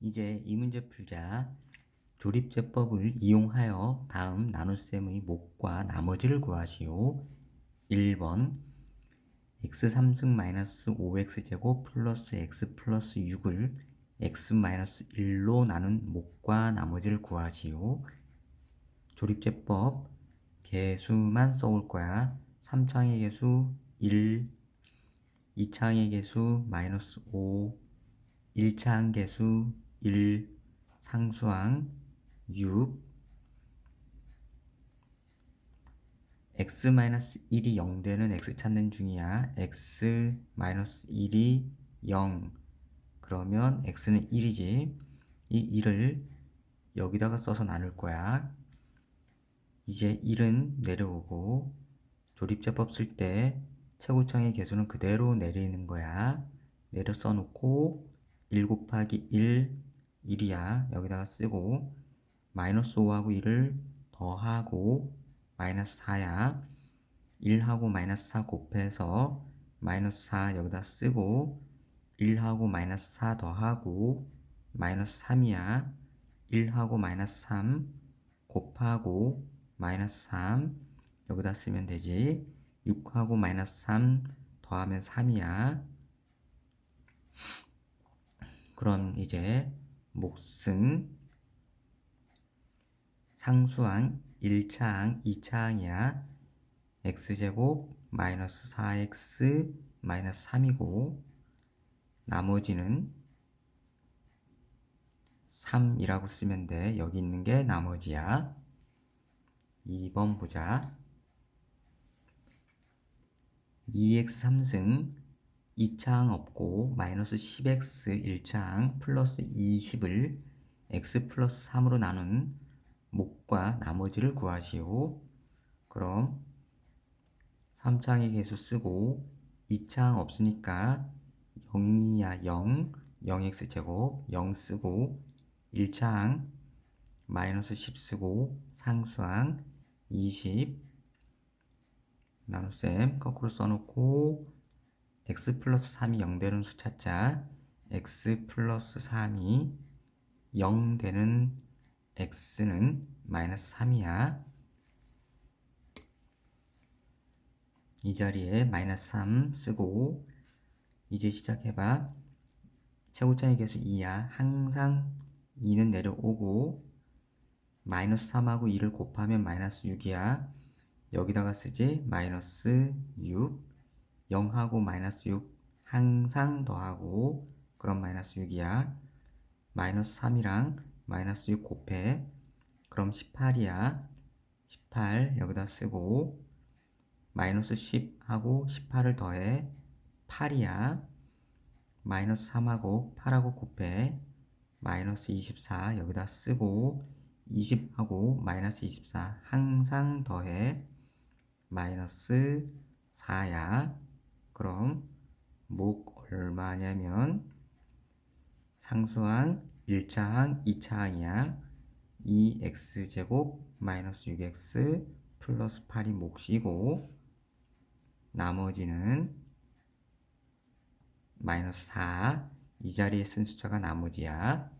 이제 이 문제 풀자. 조립제법을 이용하여 다음 나눗셈의 목과 나머지를 구하시오. 1번 x 3승 마이너스 5x제곱 플러스 x 플러스 6을 x 마이너스 1로 나눈 목과 나머지를 구하시오. 조립제법 개수만 써올 거야. 3창의 개수 1, 2창의 개수 마이너스 5, 1차항 개수 1, 상수항 6, x-1이 0 되는 x 찾는 중이야. x-1이 0. 그러면 x는 1이지. 이 1을 여기다가 써서 나눌 거야. 이제 1은 내려오고 조립제법 쓸 때 최고창의 개수는 그대로 내리는 거야. 내려 써놓고 1 곱하기 1, 1이야. 여기다가 쓰고 마이너스 5하고 1을 더하고 마이너스 4야. 1하고 마이너스 4 곱해서 마이너스 4 여기다 쓰고 1하고 마이너스 4 더하고 마이너스 3이야. 1하고 마이너스 3 곱하고 마이너스 3 여기다 쓰면 되지. 6하고 마이너스 3 더하면 3이야. 그럼 이제 몫은 상수항 1차항 2차항이야. x제곱 마이너스 4x 마이너스 3이고 나머지는 3이라고 쓰면 돼. 여기 있는 게 나머지야. 2번 보자. 2x 3승 2차항 없고 마이너스 10x 1차항 플러스 20을 x 플러스 3으로 나눈 목과 나머지를 구하시오. 그럼 3차항의 개수 쓰고 2차항 없으니까 0이야 0 0x 제곱 0 쓰고 1차항 마이너스 10 쓰고 상수항 20 나눗셈 거꾸로 써놓고 x 플러스 3이 0 되는 수 찾자 x 플러스 3이 0 되는 x는 마이너스 3이야. 이 자리에 마이너스 3 쓰고 이제 시작해봐. 최고차의 개수 2야. 항상 2는 내려오고 마이너스 3하고 2를 곱하면 마이너스 6이야. 여기다가 쓰지 마이너스 6 0하고 마이너스 6 항상 더하고 그럼 마이너스 6이야. 마이너스 3이랑 마이너스 6 곱해. 그럼 18이야. 18 여기다 쓰고 마이너스 10하고 18을 더해. 8이야. 마이너스 3하고 8하고 곱해. 마이너스 24 여기다 쓰고 20하고 마이너스 24 항상 더해. 마이너스 4야 그럼 목 얼마냐면 상수항 1차항 2차항이야. 2x제곱 마이너스 6x 플러스 8이 몫이고 나머지는 마이너스 4 이 자리에 쓴 숫자가 나머지야